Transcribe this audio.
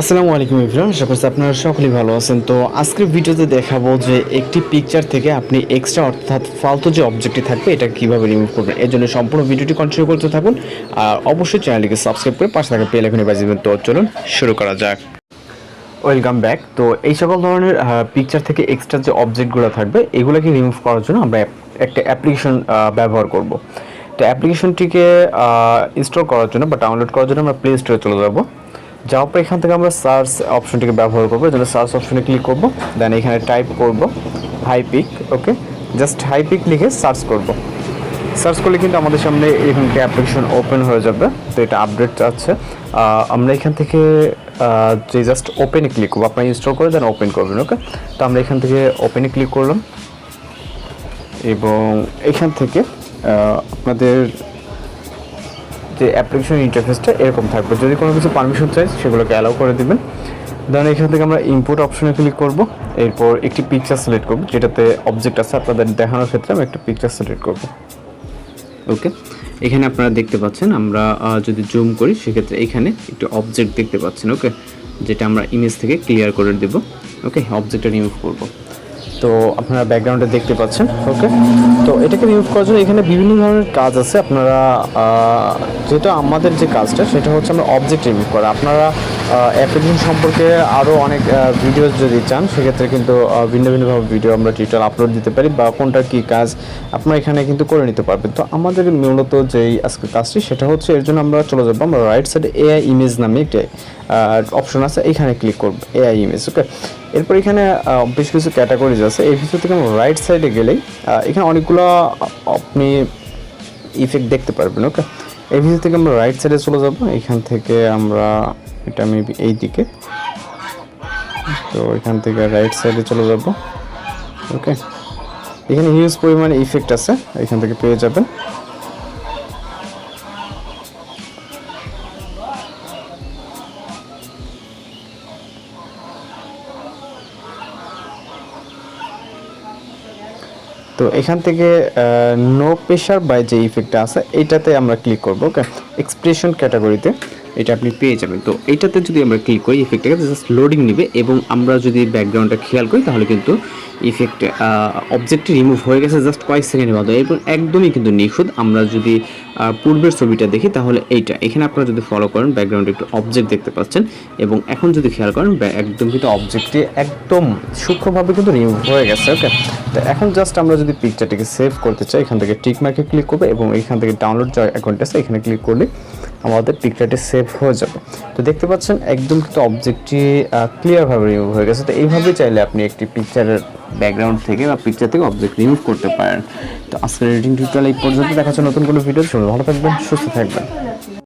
আসসালামু আলাইকুম ইফরান আশা করছি আপনারা সকলেই ভালো আছেন। তো আজকের ভিডিওতে দেখাবো যে একটি পিকচার থেকে আপনি এক্সট্রা অর্থাৎ ফালতু যে অবজেক্টটি থাকবে এটা কীভাবে রিমুভ করবেন। এর জন্য সম্পূর্ণ ভিডিওটি কন্টিনিউ করতে থাকুন আর অবশ্যই চ্যানেলটিকে সাবস্ক্রাইব করে পাশে থাকা পেলে এখনই বাজিয়ে দেবেন। তো চলুন শুরু করা যাক। ওয়েলকাম ব্যাক তো এই সকল ধরনের পিকচার থেকে এক্সট্রা যে অবজেক্টগুলো থাকবে, এগুলোকে রিমুভ করার জন্য আমরা একটা অ্যাপ্লিকেশন ব্যবহার করব। তো অ্যাপ্লিকেশনটিকে ইনস্টল করার জন্য বা ডাউনলোড করার জন্য আমরা প্লে স্টোরে চলে যাব। যাওয়ার পর এখান থেকে আমরা সার্চ অপশনটিকে ব্যবহার করব। জন্য সার্চ অপশনে ক্লিক করব দেন এখানে টাইপ করব high peak okay just high peak লিখে সার্চ করব। সার্চ করলে কিন্তু আমাদের সামনে এরকম একটা অ্যাপ্লিকেশন ওপেন হয়ে যাবে। তো এটা আপডেট আহ, আমরা এখান থেকে যে জাস্ট ওপেনে ক্লিক করব আপনারা ইনস্টল করে দেন ওপেন করবেন ওকে তো আমরা এখান থেকে ওপেনে ক্লিক করলাম। এবং এখান থেকে আপনাদের যে অ্যাপ্লিকেশন ইন্টারফেসটা এরকম থাকবে। যদি কোনো কিছু পারমিশন চাই, সেগুলোকে অ্যালাউ করে দিবেন। দেন এখান থেকে আমরা ইনপুট অপশনে ক্লিক করব। এরপর একটি পিকচার সিলেক্ট করব, যেটাতে অবজেক্ট আছে আপনাদের দেখানোর ক্ষেত্রে আমি একটা পিকচার সিলেক্ট করব। ওকে এখানে আপনারা দেখতে পাচ্ছেন, আমরা যদি জুম করি, সেক্ষেত্রে এখানে একটি অবজেক্ট দেখতে পাচ্ছেন ওকে যেটা আমরা ইমেজ থেকে ক্লিয়ার করে দেব। ওকে অবজেক্টটা রিমুভ করব। তো আপনারা ব্যাকগ্রাউন্ডে দেখতে পাচ্ছেন ওকে তো এটাকে রিমুভ করার জন্য এখানে বিভিন্ন ধরনের কাজ আছে। আপনারা যেটা আমাদের যে কাজটা, সেটা হচ্ছে আমরা অবজেক্ট রিমুভ করা। আপনারা অ্যাপ্লিকেশন সম্পর্কে আরও অনেক ভিডিও যদি চান, সেক্ষেত্রে কিন্তু ভিন্ন ভিন্নভাবে ভিডিও আমরা টিউটার আপলোড দিতে পারি বা কোনটা কী কাজ আপনারা এখানে কিন্তু করে নিতে পারবেন। তো আমাদের মূলত যেই আজকে কাজটি, সেটা হচ্ছে এর জন্য আমরা চলে যাব আমরা রাইট সাইডে এআই ইমেজ নামে একটি অপশন আছে, এখানে ক্লিক করব এআই ইমেজ ওকে এরপর এখানে বেশ কিছু ক্যাটাগরিজ আছে। এই ভিতর থেকে আমরা রাইট সাইডে গেলেই এখানে অনেকগুলো আপনি ইফেক্ট দেখতে পারবেন ওকে এই থেকে আমরা রাইট সাইডে চলে যাব। এখান থেকে আমরা এটা মেবি এই দিকে তো এখান থেকে রাইট সাইডে চলে যাব। ওকে এখানে হিউজ পরিমাণে ইফেক্ট আছে। এখান থেকে পেয়ে যাবেন। তো এখান থেকে নো প্রেশার বাই যে ইফেক্টটা আছে, এইটাতে আমরা ক্লিক করব ওকে এক্সপ্রেশন ক্যাটাগরিতে এটা আপনি পেয়ে যাবেন। তো এইটাতে যদি আমরা ক্লিক করি ইফেক্টটাকে জাস্ট লোডিং নেবে এবং আমরা যদি ব্যাকগ্রাউন্ডটা খেয়াল করি, তাহলে কিন্তু ইফেক্ট অবজেক্টটি রিমুভ হয়ে গেছে জাস্ট কয়েক সেকেন্ডের মধ্যে। এবং একদমই কিন্তু নিখুঁত আমরা যদি পূর্বের ছবিটা দেখি, তাহলে এইটা। এখানে আপনারা যদি ফলো করেন ব্যাকগ্রাউন্ডে একটু অবজেক্ট দেখতে পাচ্ছেন এবং এখন যদি খেয়াল করেন একদম কিন্তু অবজেক্টটি একদম সূক্ষ্মভাবে কিন্তু রিমুভ হয়ে গেছে ওকে তো এখন জাস্ট আমরা যদি পিকচারটিকে সেভ করতে চাই, এখান থেকে টিক মার্কে ক্লিক করবে এবং এখান থেকে ডাউনলোড যে অ্যাকাউন্ট আছে, এখানে ক্লিক করলে আমাদের পিকচারটি সেভ হয়ে যাবে। তো দেখতে পাচ্ছেন, একদম কিন্তু অবজেক্টটি ক্লিয়ারভাবে রিমুভ হয়ে গেছে। তো এইভাবেই চাইলে আপনি একটি পিকচারের ব্যাকগ্রাউন্ড থেকে বা পিকচার থেকে অবজেক্ট রিমুভ করতে পারেন। তো আজকের এডিটিং টিউটোরিয়াল এই পর্যন্ত। দেখা যাচ্ছে নতুন কোনো ভিডিও ভালো থাকবেন, সুস্থ থাকবেন।